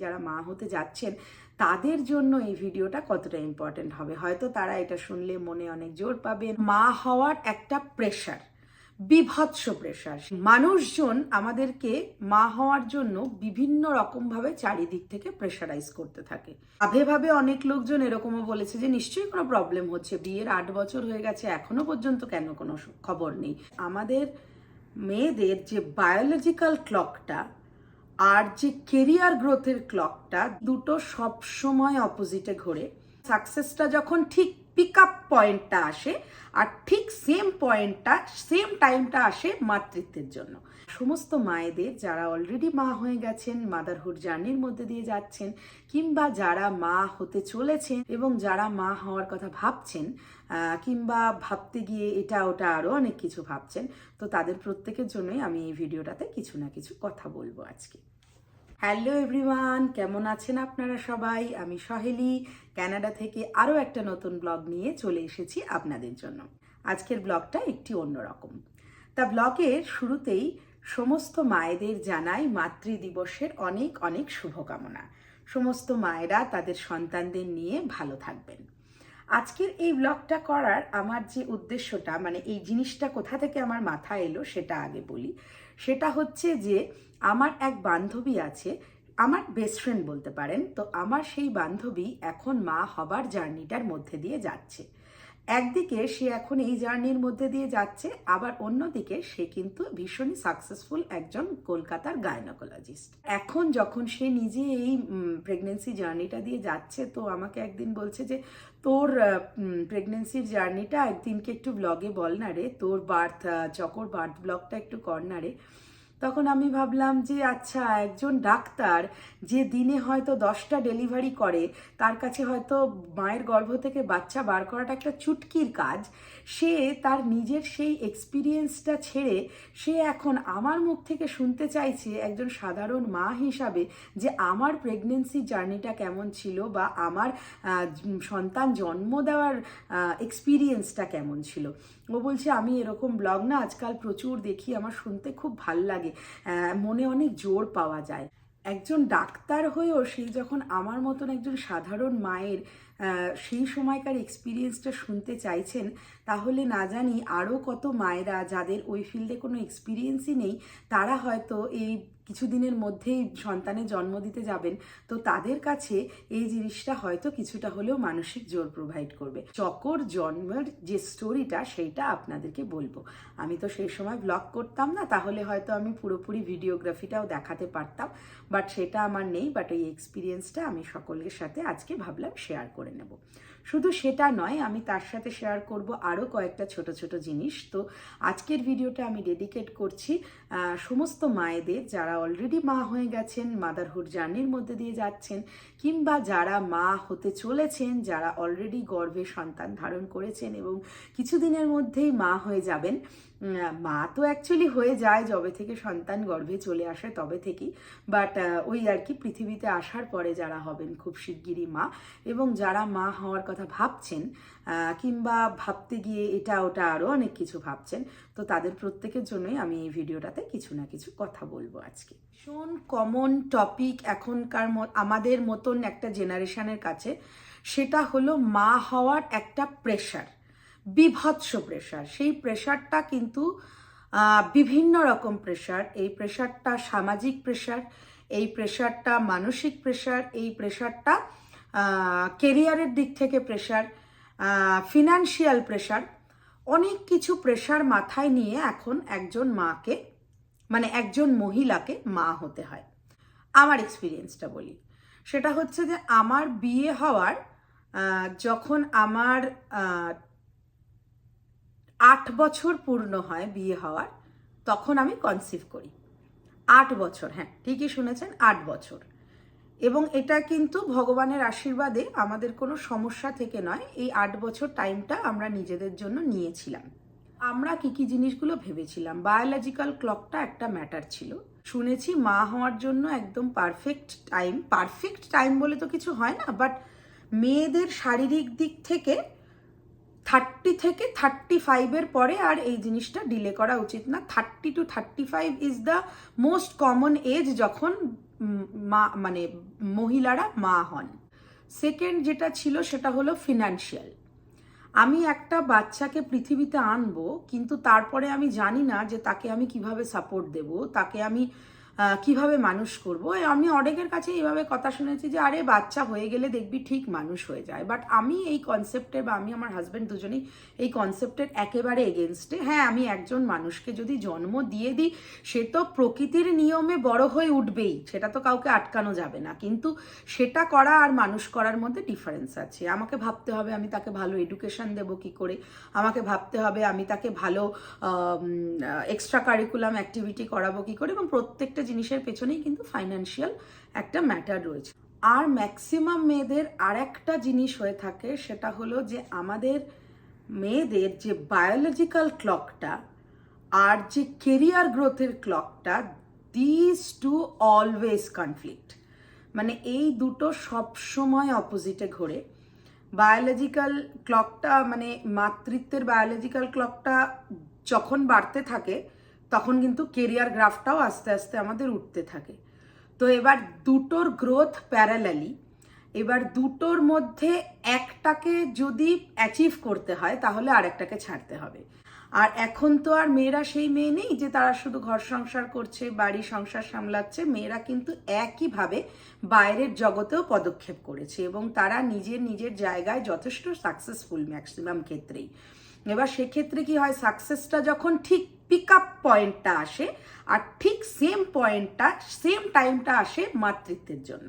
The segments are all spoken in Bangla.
যারা মা হতে যাচ্ছেন, তাদের জন্য এই ভিডিওটা কতটা ইম্পর্টেন্ট হবে? হয়তো তারা এটা শুনলে মনে অনেক জোর পাবেন। মা হওয়ার একটা প্রেশার বিভৎস প্রেশার মানুষজন আমাদেরকে মা হওয়ার জন্য বিভিন্ন রকমভাবে চারিদিক থেকে প্রেশারাইজ করতে থাকে। ভাবে ভাবে অনেক লোকজন এরকমও বলেছে যে, নিশ্চয়ই কোনো প্রবলেম হচ্ছে। বিয়ের আট বছর হয়ে গেছে, এখনও পর্যন্ত কেন কোনো খবর নেই? আমাদের মেয়েদের যে বায়োলজিক্যাল ক্লকটা আর যে কেরিয়ার গ্রোথের ক্লকটা, দুটো সব সময় অপোজিটে ঘোরে। সাকসেসটা যখন ঠিক পিক আপ পয়েন্টটা আসে, আর ঠিক সেম পয়েন্টটা সেম টাইমটা আসে মাতৃত্বের জন্য। সমস্ত মায়েদের যারা অলরেডি মা হয়ে গেছেন মাদারহুড জার্নির মধ্যে দিয়ে যাচ্ছেন, কিংবা যারা মা হতে চলেছেন এবং যারা মা হওয়ার কথা ভাবছেন কিংবা ভাবতে গিয়ে এটা, ওটা আরও অনেক কিছু ভাবছেন, তো তাদের প্রত্যেকের জন্যই আমি এই ভিডিওটাতে কিছু না কিছু কথা বলব আজকে। হ্যালো এভরিওয়ান, কেমন আছেন আপনারা সবাই? আমি সহেলি, কানাডা থেকে আরও একটা নতুন ব্লগ নিয়ে চলে এসেছি আপনাদের জন্য। আজকের ব্লগটা একটি অন্যরকম। তা ব্লগের শুরুতেই সমস্ত মায়েদের জানাই মাতৃ দিবসের অনেক অনেক শুভকামনা। সমস্ত মায়েরা তাদের সন্তানদের নিয়ে ভালো থাকবেন। আজকের এই ব্লগটা করার আমার যে উদ্দেশ্যটা মানে এই জিনিসটা কোথা থেকে আমার মাথায় এলো সেটা আগে বলি। সেটা হচ্ছে যে আমার এক বান্ধবী আছে, আমার বেস্ট ফ্রেন্ড বলতে পারেন। তো আমার সেই বান্ধবী এখন মা হবার জার্নিটার মধ্যে দিয়ে যাচ্ছে। একদিকে সে এখন এই জার্নির মধ্যে দিয়ে যাচ্ছে, আবার অন্যদিকে সে কিন্তু ভীষণই সাকসেসফুল একজন কলকাতার গায়নোকোলজিস্ট এখন যখন সে নিজে এই প্রেগনেন্সি জার্নিটা দিয়ে যাচ্ছে, তো আমাকে একদিন বলছে যে, তোর প্রেগনেন্সির জার্নিটা একদিনকে একটু ব্লগে বল না রে, তোর বার্থ চকর বার্থ ব্লগটা একটু কর না রে। তখন আমি ভাবলাম যে আচ্ছা একজন ডাক্তার যে দিনে হয়তো দশটা ডেলিভারি করে, তার কাছে হয়তো মায়ের গর্ভ থেকে বাচ্চা বার করাটা একটা চুটকির কাজ। সে তার নিজের সেই এক্সপিরিয়েন্সটা ছেড়ে সে এখন আমার মুখ থেকে শুনতে চাইছে একজন সাধারণ মা হিসাবে যে আমার প্রেগনেন্সি জার্নিটা কেমন ছিল বা আমার সন্তান জন্ম দেওয়ার এক্সপিরিয়েন্সটা কেমন ছিল। ও বলছে, আমি এরকম ব্লগ না, আজকাল প্রচুর দেখি, আমার শুনতে খুব ভালো লাগে মনে অনেক জোর পাওয়া যায়। একজন ডাক্তার হয়েও সে যখন আমার মতন একজন সাধারণ মায়ের সেই সময়কার এক্সপিরিয়েন্সটা শুনতে চাইছেন, তাহলে না জানি আরও কত মায়েরা যাদের ওই ফিল্ডে কোনো এক্সপিরিয়েন্সই নেই, তারা হয়তো এই কিছুদিনের মধ্যেই সন্তানের জন্ম দিতে যাবেন, তো তাদের কাছে এই জিনিসটা হয়তো কিছুটা হলেও মানসিক জোর প্রোভাইড করবে। চকর জন্মের যে স্টোরিটা সেইটা আপনাদেরকে বলব। আমি তো সেই সময় ব্লগ করতাম না, তাহলে হয়তো আমি পুরোপুরি ভিডিওগ্রাফিটাও দেখাতে পারতাম বাট সেটা আমার নেই বাট এই এক্সপিরিয়েন্সটা আমি সকলের সাথে আজকে ভাবলাম শেয়ার করে নেব। শুধু সেটা নয়, আমি তার সাথে শেয়ার করব আরও কয়েকটা ছোট ছোট জিনিস। তো আজকের ভিডিওটা আমি ডেডিকেট করছি সমস্ত মায়েদের যারা অলরেডি মা হয়ে গেছেন মাদারহুড জার্নির মধ্যে দিয়ে যাচ্ছেন, কিংবা যারা মা হতে চলেছেন, যারা অলরেডি গর্ভে সন্তান ধারণ করেছেন এবং কিছুদিনের মধ্যেই মা হয়ে যাবেন মা তো অ্যাকচুয়ালি হয়ে যায় যবে থেকে সন্তান গর্ভে চলে আসে তবে থেকেই। বাট ওই আর কি পৃথিবীতে আসার পরে যারা হবেন খুব শিগগিরই মা। এবং যারা মা হওয়ার কথা ভাবছেন কিংবা ভাবতে গিয়ে এটা ওটা আরও অনেক কিছু ভাবছেন, তো তাদের প্রত্যেকের জন্যই আমি এই ভিডিওটাতে কিছু না কিছু কথা বলব আজকে। ভীষণ কমন টপিক এখনকার আমাদের মতন একটা জেনারেশনের কাছে, সেটা হলো মা হওয়ার একটা প্রেশার বিভৎস প্রেশার সেই প্রেশারটা কিন্তু বিভিন্ন রকম প্রেশার এই প্রেশারটা সামাজিক প্রেশার এই প্রেশারটা মানসিক প্রেশার এই প্রেশারটা কেরিয়ারের দিক থেকে প্রেশার ফিনান্সিয়াল প্রেশার অনেক কিছু প্রেশার মাথায় নিয়ে এখন একজন মাকে মানে একজন মহিলাকে মা হতে হয়। আমার এক্সপিরিয়েন্সটা বলি। সেটা হচ্ছে যে, আমার বিয়ে হওয়ার যখন আমার আট বছর পূর্ণ হয় বিয়ে হওয়ার, তখন আমি কনসিভ করি। আট বছর হ্যাঁ ঠিকই শুনেছেন, আট বছর। এবং এটা কিন্তু ভগবানের আশীর্বাদে আমাদের কোনো সমস্যা থেকে নয়, এই আট বছর টাইমটা আমরা নিজেদের জন্য নিয়েছিলাম। আমরা কি কি জিনিসগুলো ভেবেছিলাম? বায়োলজিক্যাল ক্লকটা একটা ম্যাটার ছিল। শুনেছি মা হওয়ার জন্য একদম পারফেক্ট টাইম পারফেক্ট টাইম বলে তো কিছু হয় না বাট মেয়েদের শারীরিক দিক থেকে থার্টি থেকে থার্টি ফাইভের পরে আর এই জিনিসটা ডিলে করা উচিত না। Thirty two thirty five is the most common age যখন মা মানে মহিলারা মা হন। সেকেন্ড যেটা ছিল সেটা হলো ফিনান্সিয়াল আমি একটা বাচ্চাকে পৃথিবীতে আনব, কিন্তু তারপরে আমি জানি না যে তাকে আমি কীভাবে সাপোর্ট দেব, তাকে আমি কীভাবে মানুষ করব? আমি অনেকের কাছে এইভাবে কথা শুনেছি যে, আরে, বাচ্চা হয়ে গেলে দেখবি ঠিক মানুষ হয়ে যায়। বাট আমি এই কনসেপ্টে বা আমি আমার হাজব্যান্ড দুজনেই এই কনসেপ্টের একেবারে এগেনস্টে হ্যাঁ আমি একজন মানুষকে যদি জন্ম দিয়ে দিই, সে তো প্রকৃতির নিয়মে বড় হয়ে উঠবেই। সেটা তো কাউকে আটকানো যাবে না। কিন্তু সেটা করা আর মানুষ করার মধ্যে ডিফারেন্স আছে। আমাকে ভাবতে হবে, আমি তাকে ভালো এডুকেশন দেবো কি করে? আমাকে ভাবতে হবে, আমি তাকে ভালো এক্সট্রা কারিকুলাম অ্যাক্টিভিটি করাবো কি করে? এবং প্রত্যেকটা জিনিসের পেছনেই কিন্তু ফাইন্যান্সিয়াল একটা ম্যাটার রয়েছে। আর ম্যাক্সিমাম মেয়েদের আর একটা জিনিস হয়ে থাকে সেটা হলো যে আমাদের মেয়েদের যে বায়োলজিক্যাল ক্লকটা আর যে কেরিয়ার গ্রোথের ক্লকটা দিস টু অলওয়েজ কনফ্লিক্ট মানে এই দুটো সবসময় অপোজিটে ঘোরে। বায়োলজিক্যাল ক্লকটা মানে মাতৃত্বের বায়োলজিক্যাল ক্লকটা যখন বাড়তে থাকে তখন কিন্তু কেরিয়ার গ্রাফটাও আস্তে আস্তে আমাদের উঠতে থাকে। তো এবার দুটোর গ্রোথ প্যারালালি এবার দুটোর মধ্যে একটাকে যদি অ্যাচিভ করতে হয়, তাহলে আরেকটাকে ছাড়তে হবে। আর এখন তো আর মেয়েরা সেই মেয়ে নেই যে তারা শুধু ঘর সংসার করছে, বাড়ি সংসার সামলাচ্ছে। মেয়েরা কিন্তু একইভাবে বাইরের জগতেও পদক্ষেপ করেছে এবং তারা নিজের নিজের জায়গায় যথেষ্ট সাকসেসফুল ম্যাক্সিমাম ক্ষেত্রেই। এবার সেক্ষেত্রে কি হয় সাকসেসটা যখন ঠিক পিক আপ পয়েন্টটা আসে, আর ঠিক সেম পয়েন্টটা সেম টাইমটা আসে মাতৃত্বের জন্য।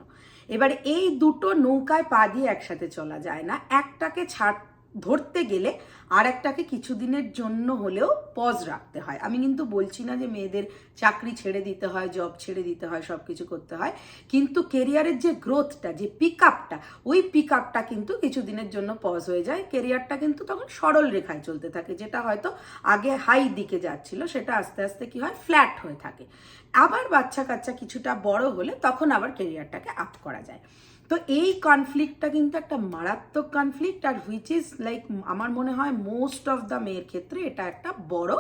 এবার এই দুটো নৌকায় পা দিয়ে একসাথে চলা যায় না। একটাকে ছাড় ধরতে গেলে আর একটাকে কিছুদিনের জন্য হলেও পজ রাখতে হয়। আমি কিন্তু বলছি না যে মেয়েদের চাকরি ছেড়ে দিতে হয় জব ছেড়ে দিতে হয় সব কিছু করতে হয়। কিন্তু কেরিয়ারের যে গ্রোথটা যে পিক আপটা ওই পিক আপটা কিন্তু কিছুদিনের জন্য পজ হয়ে যায়। কেরিয়ারটা কিন্তু তখন সরল রেখায় চলতে থাকে, যেটা হয়তো আগে হাই দিকে যাচ্ছিল, সেটা আস্তে আস্তে কি হয় ফ্ল্যাট হয়ে থাকে। আবার বাচ্চা কাচ্চা কিছুটা বড় হলে তখন আবার কেরিয়ারটাকে আপ করা যায়। তো এই কনফ্লিক্টটা কিন্তু একটা মারাত্মক কনফ্লিক্ট আর হুইচ ইজ লাইক আমার মনে হয় মোস্ট অফ দ্য মেয়ের ক্ষেত্রে এটা একটা বড়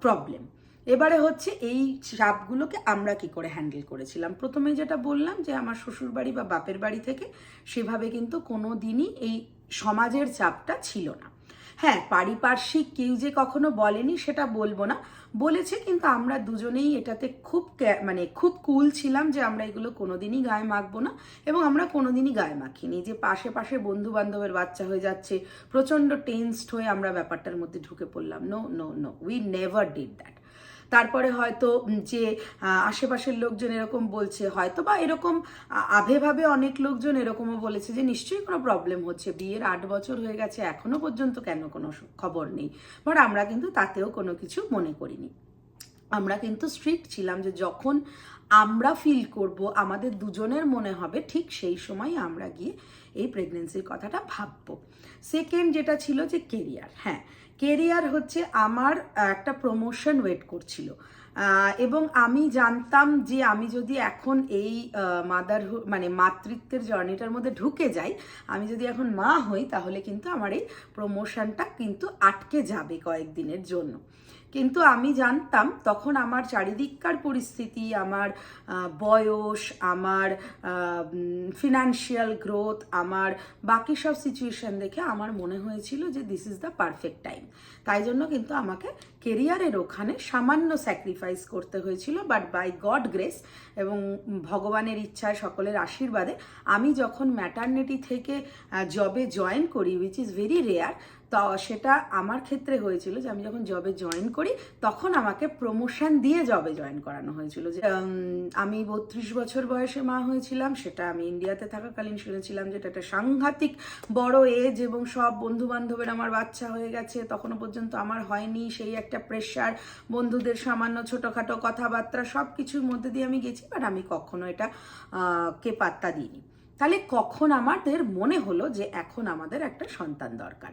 প্রবলেম এবারে হচ্ছে এই চাপগুলোকে আমরা কি করে হ্যান্ডেল করেছিলাম? প্রথমে যেটা বললাম যে আমার শ্বশুর বাড়ি বা বাপের বাড়ি থেকে সেভাবে কিন্তু কোনো দিনই এই সমাজের চাপটা ছিল না। হ্যাঁ পারিপার্শ্বিক কেউ যে কখনো বলেনি সেটা বলব না। বলেছে কিন্তু আমরা দুজনেই এটাতে খুব মানে খুব কুল ছিলাম যে আমরা এগুলো কোনোদিনই গায়ে মাখবো না এবং আমরা কোনোদিনই গায়ে মাখিনি। যে পাশে পাশে বন্ধু বান্ধবের বাচ্চা হয়ে যাচ্ছে, প্রচণ্ড টেনসড হয়ে আমরা ব্যাপারটার মধ্যে ঢুকে পড়লাম। No no no we never did that তারপরে হয়তো যে আশেপাশের লোকজন এরকম বলছে হয়তো বা এরকম আভেভাবে অনেক লোকজন এরকমও বলেছে যে, নিশ্চয়ই কোনো প্রবলেম হচ্ছে। বিয়ের আট বছর হয়ে গেছে, এখনও পর্যন্ত কেন কোনো খবর নেই। বাট আমরা কিন্তু তাতেও কোনো কিছু মনে করিনি। আমরা কিন্তু স্ট্রিক্ট ছিলাম যে, যখন আমরা ফিল করব, আমাদের দুজনের মনে হবে, ঠিক সেই সময় আমরা গিয়ে এই প্রেগনেন্সির কথাটা ভাববো। সেকেন্ড যেটা ছিল যে কেরিয়ার হ্যাঁ। কেরিয়ার হচ্ছে আমার একটা প্রমোশন ওয়েট করছিল। এবং আমি জানতাম যে আমি যদি এখন এই মাদারহুড মানে মাতৃত্বের জার্নিটার মধ্যে ঢুকে যাই, আমি যদি এখন মা হই, তাহলে কিন্তু আমার এই প্রমোশনটা কিন্তু আটকে যাবে কয়েকদিনের জন্য। কিন্তু আমি জানতাম তখন আমার চারিদিককার পরিস্থিতি, আমার বয়স, আমার ফিনান্সিয়াল গ্রোথ আমার বাকি সব সিচুয়েশান দেখে আমার মনে হয়েছিল যে this is the perfect time তাই জন্য কিন্তু আমাকে কেরিয়ারের ওখানে সামান্য স্যাক্রিফাইস করতে হয়েছিল বাট বাই গড গ্রেস এবং ভগবানের ইচ্ছায় সকলের আশীর্বাদে আমি যখন ম্যাটার্নিটি থেকে জবে জয়েন করি উইচ ইজ ভেরি রেয়ার তো সেটা আমার ক্ষেত্রে হয়েছিল যে আমি যখন জবে জয়েন করি, তখন আমাকে প্রমোশন দিয়ে জবে জয়েন করানো হয়েছিল যে আমি বত্রিশ বছর বয়সে মা হয়েছিলাম, সেটা আমি ইন্ডিয়াতে থাকাকালীন শুনেছিলাম যেটা একটা সাংঘাতিক বড় এজ এবং সব বন্ধু বান্ধবের আমার বাচ্চা হয়ে গেছে, তখনও পর্যন্ত আমার হয়নি। সেই একটা প্রেশার বন্ধুদের সামান্য ছোটোখাটো কথাবার্তা সব কিছুর মধ্যে দিয়ে আমি গেছি বাট আমি কখনো এটা কে পাত্তা দিইনি। তাহলে কখন আমাদের মনে হলো যে এখন আমাদের একটা সন্তান দরকার?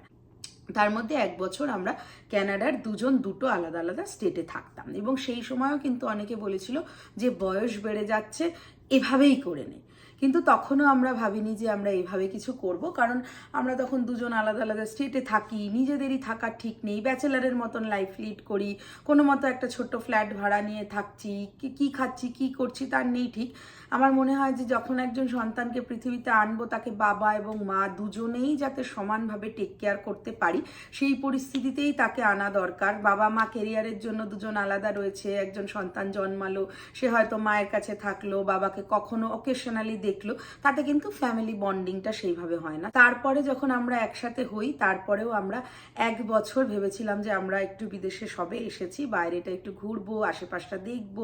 তার মধ্যে এক বছর আমরা ক্যানাডার দুজন দুটো আলাদা আলাদা স্টেটে থাকতাম। এবং সেই সময়ও কিন্তু অনেকে বলেছিল যে বয়স বেড়ে যাচ্ছে, এভাবেই করে নে। কিন্তু তখনও আমরা ভাবিনি যে আমরা এইভাবে কিছু করব। কারণ আমরা তখন দুজন আলাদা আলাদা স্টেটে থাকি, নিজেদেরই থাকার ঠিক নেই। ব্যাচেলারের মতন লাইফ লিড করি, কোনো মতো একটা ছোট্ট ফ্ল্যাট ভাড়া নিয়ে থাকছি, কি- কি খাচ্ছি, কি করছি তার নেই ঠিক। আমার মনে হয় যে যখন একজন সন্তানকে পৃথিবীতে আনব, তাকে বাবা এবং মা দুজনেই যাতে সমানভাবে টেক কেয়ার করতে পারি, সেই পরিস্থিতিতেই তাকে আনা দরকার। বাবা মা কেরিয়ারের জন্য দুজন আলাদা রয়েছে, একজন সন্তান জন্মালো, সে হয়তো মায়ের কাছে থাকল, বাবাকে কখনো অকেশনালি দেখল, তাতে কিন্তু ফ্যামিলি বন্ডিংটা সেইভাবে হয় না। তারপরে যখন আমরা একসাথে হই, তারপরেও আমরা এক বছর ভেবেছিলাম যে আমরা একটু বিদেশে সবে এসেছি, বাইরেটা একটু ঘুরবো, আশেপাশটা দেখব।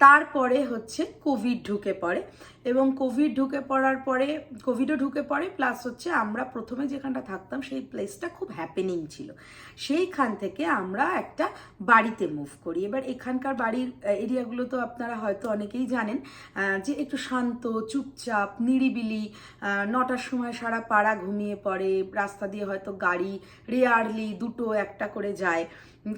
তারপরে হচ্ছে কোভিড ঢুকে পড়ে। এবং কোভিড ঢুকে পড়ার পরে কোভিডও ঢুকে পড়ে প্লাস হচ্ছে আমরা প্রথমে যেখানটা থাকতাম, সেই প্লেসটা খুব হ্যাপেনিং ছিল। সেইখান থেকে আমরা একটা বাড়িতে মুভ করি। এবার এখানকার বাড়ির এরিয়াগুলো তো আপনারা হয়তো অনেকেই জানেন যে একটু শান্ত, চুপচাপ, নিরিবিলি নটার সময় সারা পাড়া ঘুমিয়ে পড়ে। রাস্তা দিয়ে হয়তো গাড়ি রেয়ারলি দুটো একটা করে যায়।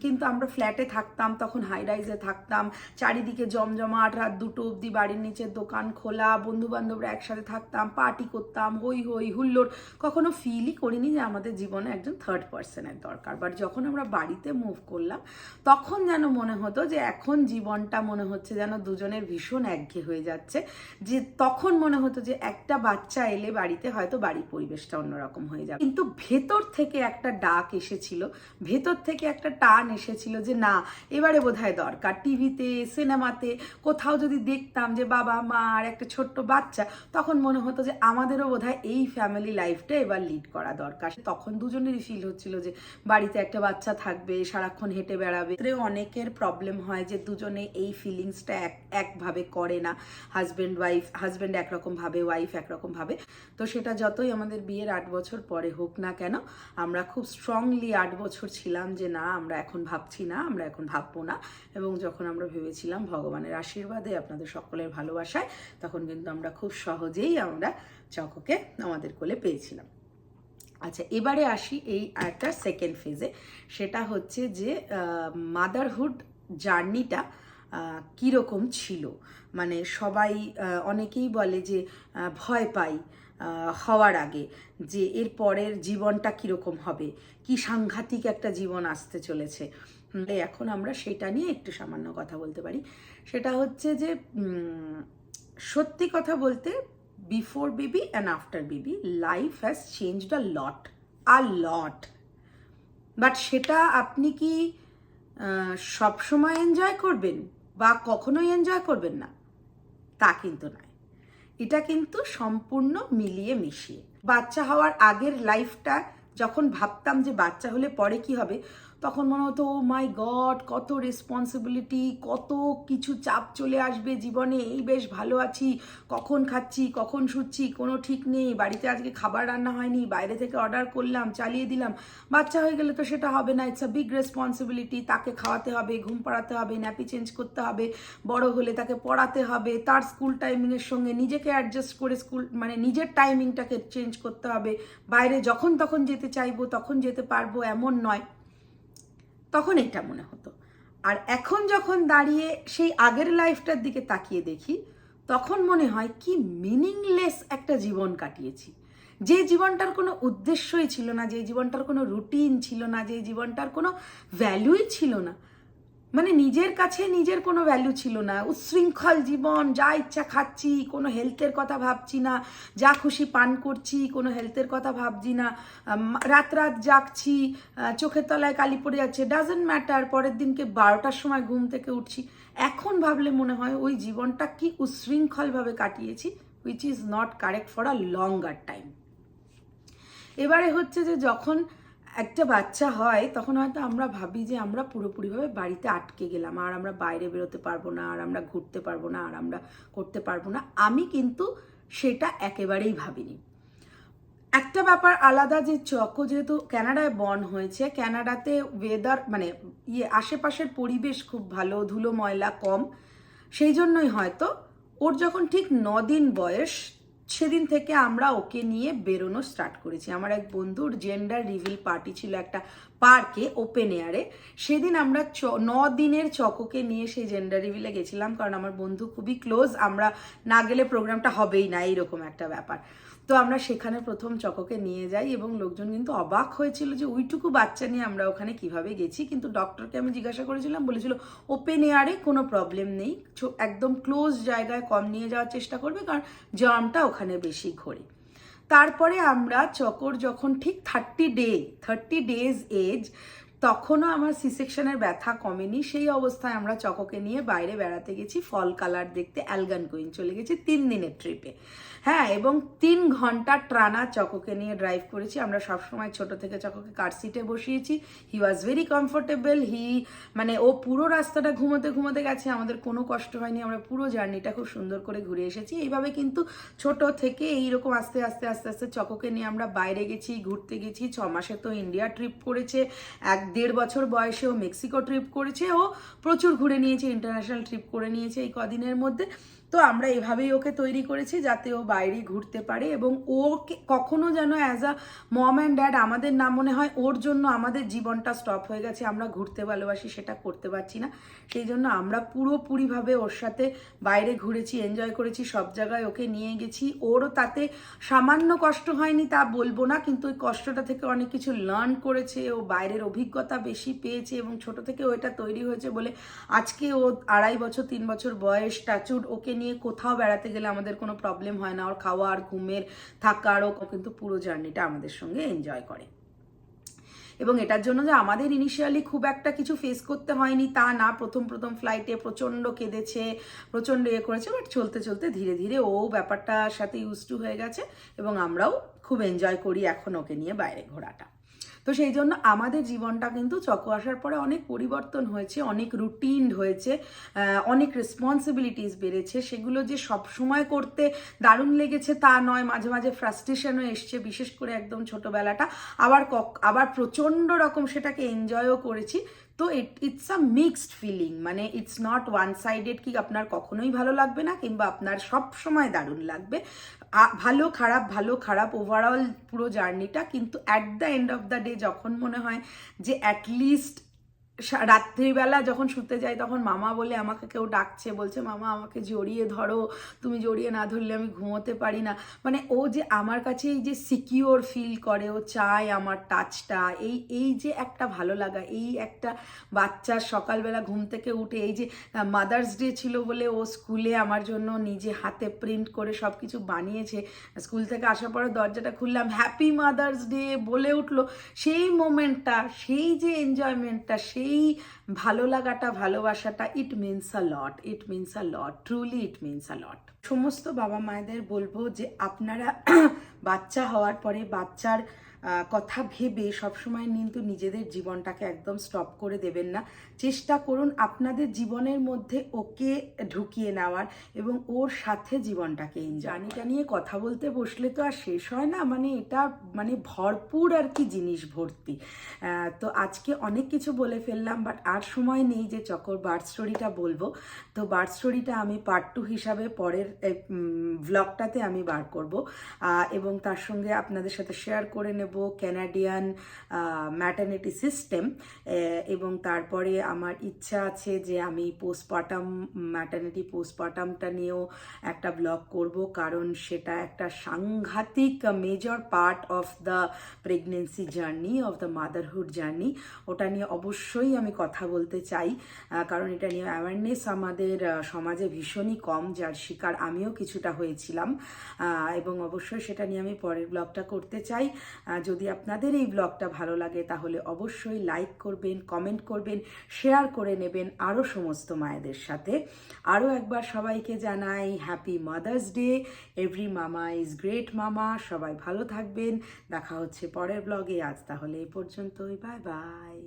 কিন্তু আমরা ফ্ল্যাটে থাকতাম, তখন হাই রাইজে থাকতাম, চারিদিকে জমজমাট, রাত দুটো অবধি বাড়ির নিচে দোকান খোলা বন্ধু বান্ধবরা একসাথে থাকতাম পার্টি করতাম, হই হই, হুল্লোড়। কখনো ফিলই করিনি যে আমাদের জীবনে একজন থার্ড পার্সনের দরকার। বাট যখন আমরা বাড়িতে মুভ করলাম, তখন যেন মনে হতো যে এখন জীবনটা মনে হচ্ছে যেন দুজনের ভীষণ একঘে হয়ে যাচ্ছে। যে তখন মনে হতো যে একটা বাচ্চা এলে বাড়িতে হয়তো বাড়ির পরিবেশটা অন্যরকম হয়ে যাবে। কিন্তু ভেতর থেকে একটা ডাক এসেছিল, ভেতর থেকে একটা টান এসেছিল যে না, এবারে বোধহয় দরকার। টিভিতে, সিনেমাতে কোথাও যদি দেখতাম যে বাবা, মা আর একটা ছোট্ট বাচ্চা, তখন মনে হতো যে আমাদেরও বোধহয় এই ফ্যামিলি লাইফটা এবার লিড করা দরকার। তখন দুজনেরই ফিল হচ্ছিল যে বাড়িতে একটা বাচ্চা থাকবে, সারাক্ষণ হেঁটে বেড়াবে। অনেকের প্রবলেম হয় যে দুজনে এই ফিলিংসটা এক, একভাবে করে না। হাজব্যান্ড ওয়াইফ হাজব্যান্ড একরকম ভাবে ওয়াইফ একরকম ভাবে। তো সেটা যতই আমাদের বিয়ের আট বছর পরে হোক না কেন, আমরা খুব স্ট্রংলি আট বছর ছিলাম যে না, আমরা এখন ভাবছি না, আমরা এখন ভাববো না। এবং যখন আমরা ভেবেছিলাম ভগবানের আশীর্বাদে আপনাদের সকলের ভালোবাসায়, তখন কিন্তু আমরা খুব সহজেই আমরা চককে আমাদের কোলে পেয়েছিলাম। আচ্ছা এবারে আসি এই একটা সেকেন্ড ফেজে সেটা হচ্ছে যে মাদারহুড জার্নিটা কীরকম ছিল? মানে সবাই অনেকেই বলে যে ভয় পাই। হওয়ার আগে যে এর পরের জীবনটা কীরকম হবে? কি সাংঘাতিক একটা জীবন আসতে চলেছে? এখন আমরা সেটা নিয়ে একটু সামান্য কথা বলতে পারি। সেটা হচ্ছে যে সত্যি কথা বলতে before baby and after baby life has changed a lot a lot but সেটা আপনি কি সবসময় এনজয় করবেন? বা কখনোই এনজয় করবেন না? তা কিন্তু নয় এটা কিন্তু সম্পূর্ণ মিলিয়ে মিশিয়ে। বাচ্চা হওয়ার আগের লাইফটা যখন ভাবতাম যে বাচ্চা হলে পরে কি হবে তখন মনে হতো ও মাই গড কত রেসপন্সিবিলিটি কত কিছু চাপ চলে আসবে জীবনে। এই বেশ ভালো আছি, কখন খাচ্ছি, কখন শুচ্ছি, কোনো ঠিক নেই। বাড়িতে আজকে খাবার রান্না হয়নি, বাইরে থেকে অর্ডার করলাম, চালিয়ে দিলাম। বাচ্চা হয়ে গেলে তো সেটা হবে না। ইটস আ বিগ রেসপন্সিবিলিটি তাকে খাওয়াতে হবে, ঘুম পাড়াতে হবে ন্যাপি চেঞ্জ করতে হবে, বড় হলে তাকে পড়াতে হবে, তার স্কুল টাইমিংয়ের সঙ্গে নিজেকে অ্যাডজাস্ট করে স্কুল মানে নিজের টাইমিংটাকে চেঞ্জ করতে হবে। বাইরে যখন তখন যেতে চাইব, তখন যেতে পারব, এমন নয়। তখন এটা মনে হতো। আর এখন যখন দাঁড়িয়ে সেই আগের লাইফটার দিকে তাকিয়ে দেখি, তখন মনে হয় কি মিনিংলেস একটা জীবন কাটিয়েছি। যে জীবনটার কোনো উদ্দেশ্যই ছিল না, যে জীবনটার কোনো রুটিন ছিল না, যে জীবনটার কোনো ভ্যালুই ছিল না। মানে নিজের কাছে নিজের কোনো ভ্যালু ছিল না। উচ্ছৃঙ্খল জীবন, যা ইচ্ছা খাচ্ছি, কোনো হেলথের কথা ভাবছি না। যা খুশি পান করছি, কোনো হেলথের কথা ভাবছি না। রাত রাত জাগছি চোখের তলায় কালি পড়ে যাচ্ছে। ডাজেন্ট ম্যাটার পরের দিনকে বারোটার সময় ঘুম থেকে উঠছি। এখন ভাবলে মনে হয় ওই জীবনটা কি উচ্ছৃঙ্খলভাবে কাটিয়েছি which is not correct for a longer time এবারে হচ্ছে যে যখন একটা বাচ্চা হয়, তখন হয়তো আমরা ভাবি যে আমরা পুরোপুরিভাবে বাড়িতে আটকে গেলাম, আর আমরা বাইরে বেরোতে পারব না, আর আমরা ঘুরতে পারব না, আর আমরা করতে পারব না। আমি কিন্তু সেটা একেবারেই ভাবিনি। একটা ব্যাপার আলাদা যে চকো যেহেতু ক্যানাডায় বর্ন হয়েছে, ক্যানাডাতে ওয়েদার মানে ইয়ে আশেপাশের পরিবেশ খুব ভালো, ধুলো ময়লা কম, সেই জন্যই হয়তো ওর যখন ঠিক দিন বয়স সেদিন থেকে আমরা ওকে নিয়ে বেরোনো স্টার্ট করেছি। আমার এক বন্ধুর জেন্ডার রিভিল পার্টি ছিল একটা পার্কে ওপেন এয়ারে সেদিন আমরা চ, ন দিনের চককে নিয়ে সেই জেন্ডার রিভিলে গেছিলাম। কারণ আমার বন্ধু খুবই ক্লোজ আমরা না গেলে প্রোগ্রামটা হবেই না, এইরকম একটা ব্যাপার। তো আমরা সেখানে প্রথম চকোকে নিয়ে যাই এবং লোকজন কিন্তু অবাক হয়েছিল যে ওইটুকু বাচ্চা নিয়ে আমরা ওখানে কীভাবে গেছি। কিন্তু ডক্টরকে আমি জিজ্ঞাসা করেছিলাম, বলেছিল ওপেন এয়ারে কোনো প্রবলেম নেই। একদম ক্লোজ জায়গায় কম নিয়ে যাওয়ার চেষ্টা করবে, কারণ জার্মটা ওখানে বেশি ঘোরে। তারপরে আমরা চকর যখন ঠিক thirty day thirty days age তখনও আমার সি সেকশনের ব্যথা কমেনি। সেই অবস্থায় আমরা চকোকে নিয়ে বাইরে বেড়াতে গেছি, ফল কালার দেখতে অ্যালগান কুইন চলে গেছি তিন দিনের ট্রিপে হ্যাঁ এবং তিন ঘণ্টা ট্রানা চকোকে নিয়ে ড্রাইভ করেছি। আমরা সবসময় ছোট থেকে চকোকে কার সিটে বসিয়েছি। হি ওয়াজ ভেরি কমফোর্টেবল হি মানে ও পুরো রাস্তাটা ঘুমোতে ঘুমোতে গেছে। আমাদের কোনো কষ্ট হয়নি। আমরা পুরো জার্নিটা খুব সুন্দর করে ঘুরে এসেছি। এইভাবে কিন্তু ছোট থেকে এইরকম আস্তে আস্তে আস্তে আস্তে চকোকে নিয়ে আমরা বাইরে গেছি, ঘুরতে গেছি। ছ মাসে তো ইন্ডিয়া ট্রিপ করেছে। এক দেড় বছর বয়সে ও মেক্সিকো ট্রিপ করেছে। ও প্রচুর ঘুরে নিয়েছে। ইন্টারন্যাশনাল ট্রিপ করে নিয়েছে এই কদিনের মধ্যে। তো আমরা এভাবেই ওকে তৈরি করেছি যাতে ও বাইরে ঘুরতে পারে এবং ওকে কখনো যেন as a mom and dad আমাদের না মনে হয় ওর জন্য আমাদের জীবনটা স্টপ হয়ে গেছে, আমরা ঘুরতে ভালোবাসি সেটা করতে পারছি না। সেই জন্য আমরা পুরোপুরিভাবে ওর সাথে বাইরে ঘুরেছি এনজয় করেছি, সব জায়গায় ওকে নিয়ে গেছি। ওরও তাতে সামান্য কষ্ট হয়নি তা বলব না, কিন্তু ওই কষ্টটা থেকে অনেক কিছু লার্ন করেছে, ও বাইরের অভিজ্ঞতা বেশি পেয়েছে এবং ছোট থেকে ও এটা তৈরি হয়েছে বলে আজকে ও আড়াই বছর, তিন বছর বয়স টাচুড ওকে নিয়ে কোথাও বেড়াতে গেলে আমাদের কোনো প্রবলেম হয় না। ওর খাওয়ার ঘুমের থাকার ও কিন্তু পুরো জার্নিটা আমাদের সঙ্গে এনজয় করে। এবং এটার জন্য যে আমাদের ইনিশিয়ালি খুব একটা কিছু ফেস করতে হয়নি, তা না, প্রথম প্রথম ফ্লাইটে প্রচণ্ড কেঁদেছে, প্রচণ্ড ইয়ে করেছে বাট চলতে চলতে ধীরে ধীরে ও ব্যাপারটার সাথে ইউজ টু হয়ে গেছে এবং আমরাও খুব এনজয় করি এখন ওকে নিয়ে বাইরে ঘোরাটা। তো সেই জন্য আমাদের জীবনটা কিন্তু চকো আসার পরে অনেক পরিবর্তন হয়েছে, অনেক রুটিন হয়েছে অনেক রেসপন্সিবিলিটিস বেড়েছে। সেগুলো যে সব সময় করতে দারুণ লেগেছে তা নয়, মাঝে মাঝে ফ্রাস্ট্রেশনও এসছে, বিশেষ করে একদম ছোটোবেলাটা। আবার আবার প্রচণ্ড রকম সেটাকে এনজয়ও করেছি। তো it it's a mixed feeling মানে ইটস নট ওয়ান সাইডেড কি আপনার কখনোই ভালো লাগবে না, কিংবা আপনার সব সময় দারুণ লাগবে। ভালো, খারাপ ভালো, খারাপ ওভারঅল পুরো জার্নিটা কিন্তু at the end of the day যখন মনে হয় যে অ্যাটলিস্ট রাত্রিবেলা যখন শুতে যাই তখন মামা বলে, আমাকে কেউ ডাকছে। বলছে, মামা, আমাকে জড়িয়ে ধরো। তুমি জড়িয়ে না ধরলে আমি ঘুমোতে পারি না। মানে ও যে আমার কাছে এই যে সিকিওর ফিল করে, ও চায় আমার টাচটা এই এই যে একটা ভালো লাগা, এই একটা বাচ্চার সকালবেলা ঘুম থেকে উঠে, এই যে মাদার্স ডে ছিল বলে ও স্কুলে আমার জন্য নিজে হাতে প্রিন্ট করে সব কিছু বানিয়েছে। স্কুল থেকে আসার পরে দরজাটা খুললাম হ্যাপি মাদার্স ডে বলে উঠল। সেই মোমেন্টটা সেই যে এনজয়মেন্টটা সেই ভালো লাগাটা, ভালোবাসাটা it means a lot it means a lot truly it means a lot সমস্ত বাবা মায়েদের বলব যে আপনারা বাচ্চা হওয়ার পরে বাচ্চার কথা ভেবে সবসময় কিন্তু নিজেদের জীবনটাকে একদম স্টপ করে দেবেন না। চেষ্টা করুন আপনাদের জীবনের মধ্যে ওকে ঢুকিয়ে নেওয়ার এবং ওর সাথে জীবনটাকে জানিটা নিয়ে কথা বলতে বসলে তো আর শেষ হয় না মানে এটা মানে ভরপুর আর কি জিনিস ভর্তি। তো আজকে অনেক কিছু বলে ফেললাম বাট আর সময় নেই যে চকর বার্থ স্টোরিটা বলব। তো বার্থ স্টোরিটা আমি পার্ট টু হিসাবে পরের ভ্লগটাতে আমি বার করব। এবং তার সঙ্গে আপনাদের সাথে শেয়ার করে নেব ক্যানাডিয়ান ম্যাটার্নিটি সিস্টেম এবং তারপরে আমার ইচ্ছা আছে যে আমি পোস্টপার্টাম ম্যাটার্নিটি পোস্টপার্টামটা নিয়েও একটা ব্লগ করব, কারণ সেটা একটা সাংঘাতিক major part of the pregnancy journey of the motherhood journey ওটা নিয়ে অবশ্যই আমি কথা বলতে চাই কারণ এটা নিয়ে অ্যাওয়ারনেস আমাদের সমাজে ভীষণই কম, যার শিকার আমিও কিছুটা হয়েছিলাম। এবং অবশ্যই সেটা নিয়ে আমি পরের ব্লগটা করতে চাই। যদি আপনাদের এই ব্লগটা ভালো লাগে তাহলে অবশ্যই লাইক করবেন কমেন্ট করবেন শেয়ার করে নেবেন আরও সমস্ত মায়েদের সাথে। আরও একবার সবাইকে জানাই happy mother's day every mama is great mama সবাই ভালো থাকবেন। দেখা হচ্ছে পরের ব্লগে আজ তাহলে এই পর্যন্তই। Bye bye